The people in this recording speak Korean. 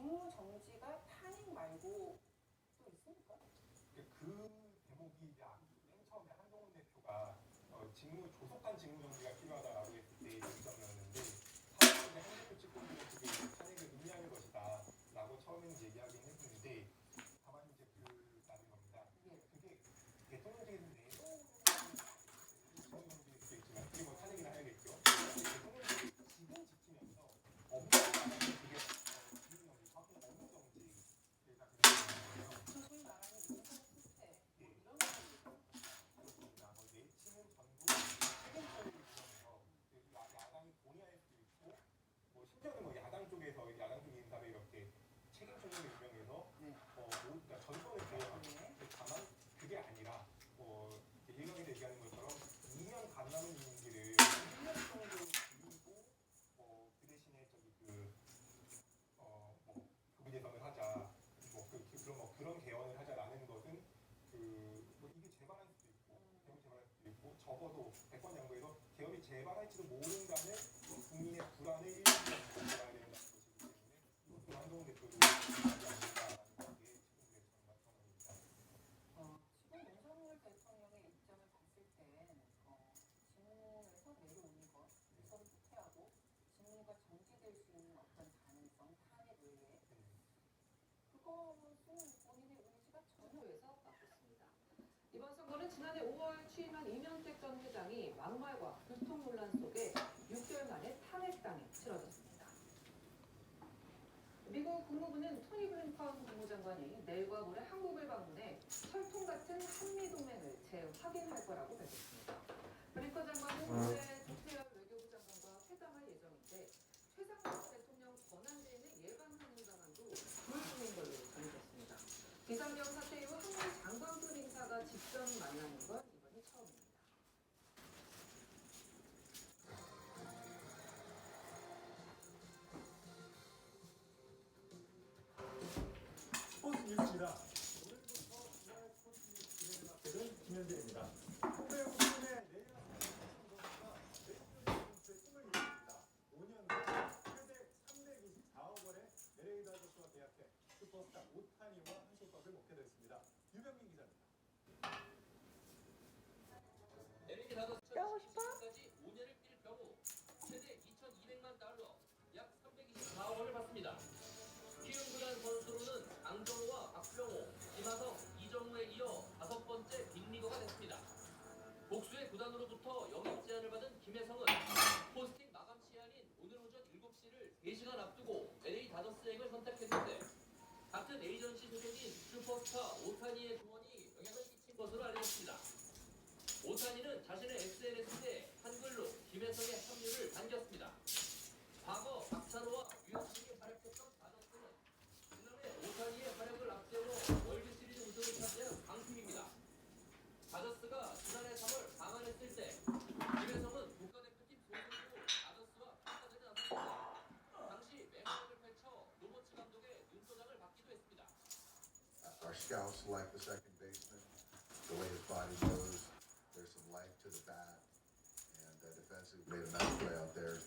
직무 정지가 탄핵 말고 또 있습니까? 그 대목이 맨 처음에 한동훈 대표가 어, 직무 조속한 직무 정지가 필요하다라고 했을 때 의점이었는데 사실은 한대표 측근들은 그게 이제 탄핵을 의미하는 것이다라고 처음에는 얘기하긴 했는데 다만 이제 그라는 겁니다. 예. 그게 대통령직에서 내놓은 직무 정지일 수도 있지만 그게 뭐 탄핵이나 해야겠죠. 대통령직이 지금 지키면서 없는 나라는 그게 어, 직무 정지, 확인 없는 정지가 그런 거예요. 소위 말하는 인성 수태 뭐 예. 이런 거죠. 그렇습니다. 뭐 내치는 전부 책임처리를 구성해서 그 야- 야당이 동의할 수 있고 뭐 심지어는 뭐 야당 쪽에서 야당 쪽 인사를 이렇게 책임 총리를 임명해서 네. 어, 뭐, 그러니까 전선을 제어하는 네. 다만 그게 아니라 뭐 이렇게 일각에서 얘기하는 것처럼 2년 간남은 임기를 1년 정도 줄이고 어, 그 대신에 저기 그 어, 뭐 교비 개선을 하자 뭐 그, 그, 그런 뭐 그런 개헌을 하자라는 것은 그뭐 이게 재발할 수도 있고 개헌이 있고 적어도 백번 양보해서 개헌이 재발할지도 모른다는 국민의 불안을 일부러 가져가야 된다는 것이기 때문에 이것도 한동훈 대표도 하지 않는다라는 게 지금 대통령 전망입니다. 어, 지금 윤석열 대통령의 입장을 봤을 때 어, 직무에서 내려오는 것, 우선 후퇴하고 직무가 정지될 수 있는 어떤 가능성, 탄핵 외에 그것은 본인의 의지가 전혀 에서 맡았습니다. 이번 선거는 지난해 5월 취임한 이명택 전 회장이 막말과 교통 논란 속에 6개월 만에 탄핵당에 치러졌습니다. 미국 국무부는 토니 블링컨 국무장관이 내일과 모레 한국을 방문해 혈통 같은 한미 동맹을 재확인할 거라고 밝혔습니다. 블링컨 장관은 올해 조태열 외교부 장관과 회담할 예정인데 최상목 대통령 권한대행의 예방하는 방안도 불중인 걸로 전해졌습니다. 비상경 사태 이후 한국 장관급 인사가 직접 만나는 건 이번이 처음입니다. 까고 싶어? 까지 5년을 뛸 경우 최대 2,200만 달러, 약 324억 원을 받습니다. 키움 구단 선수로는 강정호와 박병호, 김하성, 이정우에 이어 다섯 번째 빅리거가 됐습니다. 복수의 구단으로부터 영입 제안을 받은 김혜성은 포스팅 마감 시한인 오늘 오전 7시를 3시간 앞두고 LA 다저스행을 선택했는데 같은 에이전시 소속인 슈퍼스타 오타니의 것으로 알려졌습니다. 오타니는 자신의 SNS에 한글로 김혜성의 합류를 반겼습니다. 과거 박찬호와 유현진이 활약했던 다저스는 지난해 오타니의 활약을 앞세워 월드시리즈 우승을 차지한 강팀입니다. 다저스가 지난해 3월 방한했을 때 김혜성은 국가대표팀 소속으로 다저스와 평가전에 나섰는데 당시 맹활약을 펼쳐 로버츠 감독의 눈도장을 받기도 했습니다. Our scouts like the second baseman, the way his body goes. There's some life to the bat, and uh, defensively made a nice play out there.